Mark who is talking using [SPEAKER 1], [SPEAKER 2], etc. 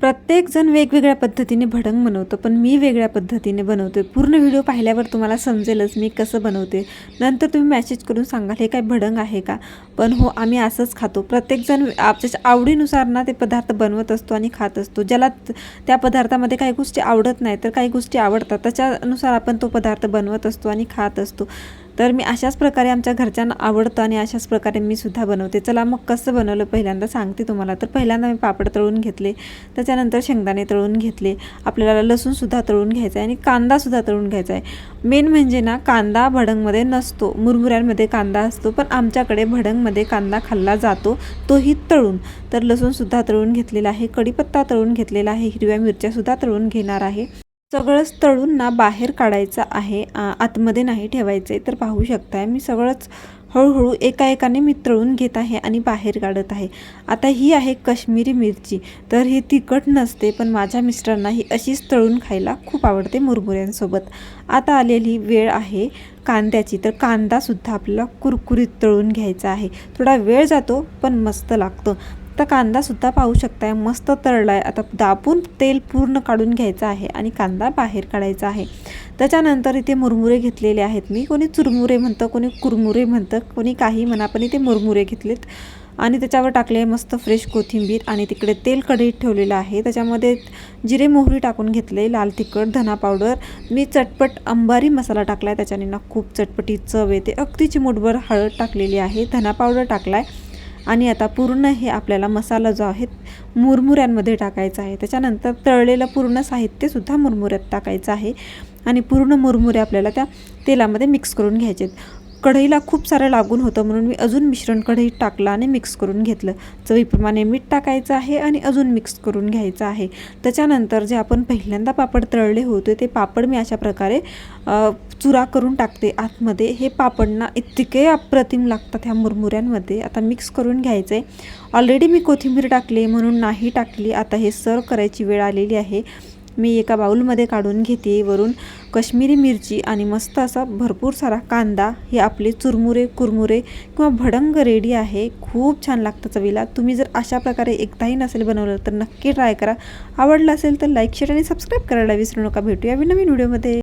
[SPEAKER 1] प्रत्येकजण वेगवेगळ्या पद्धतीने भडंग बनवतो पण मी वेगळ्या पद्धतीने बनवते पूर्ण व्हिडिओ पाहिल्यावर तुम्हाला समजेलच मी कसं बनवते नंतर तुम्ही मॅसेज करून सांगाल हे काय भडंग आहे का? पण हो आम्ही असंच खातो. प्रत्येकजण आपल्याच्या आवडीनुसार ना ते पदार्थ बनवत असतो आणि खात असतो. ज्याला त्या पदार्थामध्ये काही गोष्टी आवडत नाही तर काही गोष्टी आवडतात. त्याच्यानुसार आपण तो पदार्थ बनवत असतो आणि खात असतो. तर मी अशाच प्रकारे आमच्या घरच्यांना आवडतं आणि अशाच प्रकारे मी सुद्धा बनवते. चला मग कसं बनवलं पहिल्यांदा सांगते तुम्हाला. तर पहिल्यांदा मी पापड तळून घेतले त्याच्यानंतर शेंगदाणे तळून घेतले आपल्याला लसूणसुद्धा तळून घ्यायचा आहे आणि कांदासुद्धा तळून घ्यायचा आहे. मेन म्हणजे ना कांदा भडंगमध्ये नसतो. मुरमुऱ्यांमध्ये कांदा असतो पण आमच्याकडे भडंगमध्ये कांदा खाल्ला जातो तोही तळून. तर लसूणसुद्धा तळून घेतलेला आहे कढीपत्ता तळून घेतलेला आहे हिरव्या मिरच्यासुद्धा तळून घेणार आहे. सगळंच तळून ना बाहेर काढायचं आहे आतमध्ये नाही ठेवायचं आहे तर पाहू शकताय मी सगळंच हळूहळू एका एकाने मी तळून घेत आहे आणि बाहेर काढत आहे. आता ही आहे कश्मीरी मिरची. तर ही तिखट नसते पण माझ्या मिस्टरांना ही अशीच तळून खायला खूप आवडते मुरमुऱ्यांसोबत. आता आलेली वेळ आहे कांद्याची. तर कांदासुद्धा आपल्याला कुरकुरीत तळून घ्यायचा आहे. थोडा वेळ जातो पण मस्त लागतो. तर कांदासुद्धा पाहू शकताय. मस्त तळला आहे आता दाबून तेल पूर्ण काढून घ्यायचं आहे आणि कांदा बाहेर काढायचा आहे. त्याच्यानंतर इथे मुरमुरे घेतलेले आहेत मी. कोणी चुरमुरे म्हणतं कोणी कुरमुरे म्हणतं कोणी काही म्हणा पण इथे मुरमुरे घेतलेत. आणि त्याच्यावर टाकले मस्त फ्रेश कोथिंबीर आणि तिकडे तेल कढईत ठेवलेलं आहे. त्याच्यामध्ये जिरे मोहरी टाकून घेतले लाल तिखट धना पावडर. मी चटपट अंबारी मसाला टाकला आहे त्याच्याने ना खूप चटपटी चव येते. अगदी चिमूटभर हळद टाकलेली आहे. धना पावडर टाकला आहे आणि आता पूर्ण हे आपल्याला मसाला जो आहे मुरमुऱ्यांमध्ये टाकायचा आहे. त्याच्यानंतर तळलेलं पूर्ण साहित्यसुद्धा मुरमुऱ्यात टाकायचं आहे. आणि पूर्ण मुरमुरे आपल्याला त्या तेलामध्ये मिक्स करून घ्यायचे आहेत. कढईला खूप सारं लागून होतं म्हणून मी अजून मिश्रण कढईत टाकलं आणि मिक्स करून घेतलं. चवीप्रमाणे मीठ टाकायचं आहे आणि अजून मिक्स करून घ्यायचं आहे. त्याच्यानंतर जे आपण पहिल्यांदा पापड तळले होते ते पापड मी अशा प्रकारे चुरा करून टाकते आतमध्ये. हे पापड ना इतके अप्रतिम लागतात ह्या मुरमुऱ्यांमध्ये. आता मिक्स करून घ्यायचं आहे ऑलरेडी मी कोथिंबीर टाकली म्हणून नाही टाकली. आता हे सर्व करायची वेळ आलेली आहे. मी एका बाऊलमध्ये काढून घेते. वरून कश्मीरी मिरची आणि मस्त असा भरपूर सारा कांदा हे आपले चुरमुरे कुरमुरे किंवा भडंग रेडी आहे. खूप छान लागतं चवीला. तुम्ही जर अशा प्रकारे एकदाही नसेल बनवलं तर नक्की ट्राय करा. आवडलं असेल तर लाईक शेअर आणि सबस्क्राईब करायला विसरू नका. भेटूया नवीन व्हिडिओमध्ये